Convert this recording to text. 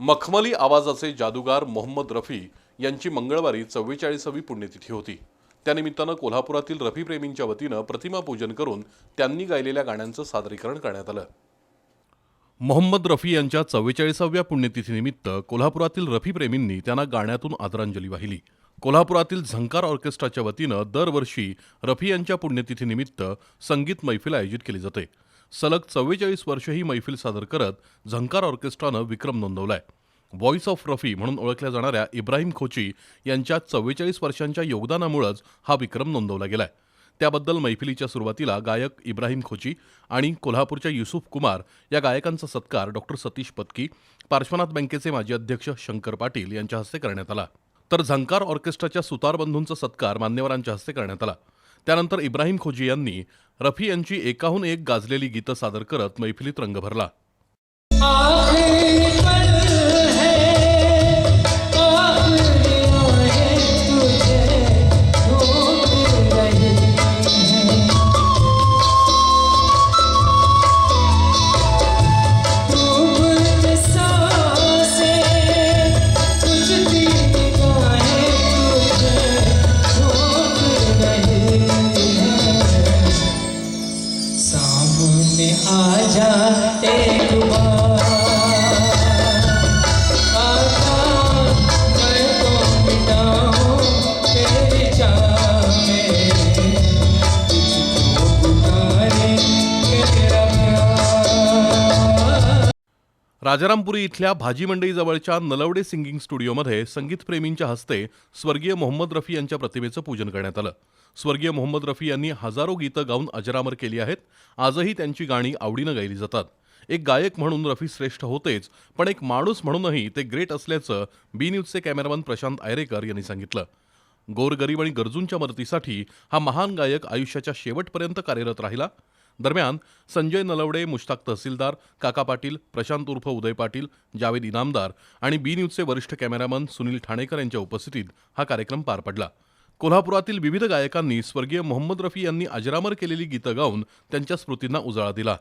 मखमली आवाजाचे जादूगार मोहम्मद रफी यांची मंगळवारी चव्वेचाळीसावी पुण्यतिथी होती. त्यानिमित्तानं कोल्हापुरातील रफीप्रेमींच्या वतीनं प्रतिमा पूजन करून त्यांनी गायलेल्या गाण्यांचं सादरीकरण करण्यात आलं. मोहम्मद रफी यांच्या चव्वेचाळीसाव्या पुण्यतिथीनिमित्त कोल्हापुरातील रफीप्रेमींनी त्यांना गाण्यातून आदरांजली वाहिली. कोल्हापुरातील झंकार ऑर्केस्ट्राच्या वतीनं दरवर्षी रफी यांच्या पुण्यतिथीनिमित्त संगीत मैफिल आयोजित केली जाते. सलग चव्वेचाळीस वर्ष ही मैफिल सादर करत झंकार ऑर्केस्ट्रानं विक्रम नोंदवलाय. व्हॉइस ऑफ रफी म्हणून ओळखल्या जाणाऱ्या इब्राहिम खोची यांच्या चव्वेचाळीस वर्षांच्या योगदानामुळेच हा विक्रम नोंदवला गेलाय. त्याबद्दल मैफिलीच्या सुरुवातीला गायक इब्राहिम खोची आणि कोल्हापूरच्या युसुफ कुमार या गायकांचा सत्कार डॉक्टर सतीश पत्की पार्श्वनाथ बँकेचे माजी अध्यक्ष शंकर पाटील यांच्या हस्ते करण्यात आला. तर झंकार ऑर्केस्ट्राच्या सुतारबंधूंचा सत्कार मान्यवरांच्या हस्ते करण्यात आला. त्यानंतर इब्राहिम खोजी यांनी रफी यांची एकाहून एक गाजलेली गीतं सादर करत मैफिलीत रंग भरला. आ जा एक बार राजारामपुरी इथल्या भाजी मंडईजवळच्या नलवडे सिंगिंग स्टुडिओमध्ये संगीतप्रेमींच्या हस्ते स्वर्गीय मोहम्मद रफी यांच्या प्रतिमेचं पूजन करण्यात आलं. स्वर्गीय मोहम्मद रफी यांनी हजारो गीतं गाऊन अजरामर केली आहेत. आजही त्यांची गाणी आवडीनं गायली जातात. एक गायक म्हणून रफी श्रेष्ठ होतेच पण एक माणूस म्हणूनही ते ग्रेट असल्याचं बी न्यूजचे कॅमेरामन प्रशांत आयरेकर यांनी सांगितलं. गोरगरीब आणि गरजूंच्या मदतीसाठी हा महान गायक आयुष्याच्या शेवटपर्यंत कार्यरत राहिला. दरम्यान संजय नलवडे मुश्ताक तहसीलदार काका पाटील प्रशांत उर्फ उदय पाटील जावेद इनामदार आणि बी न्यूजचे वरिष्ठ कॅमेरामन सुनील ठाणेकर यांच्या उपस्थितीत हा कार्यक्रम पार पडला. कोल्हापुरातील विविध गायकांनी स्वर्गीय मोहम्मद रफी यांनी अजरामर केलेली गीतं गाऊन त्यांच्या स्मृतींना उजाळा दिला.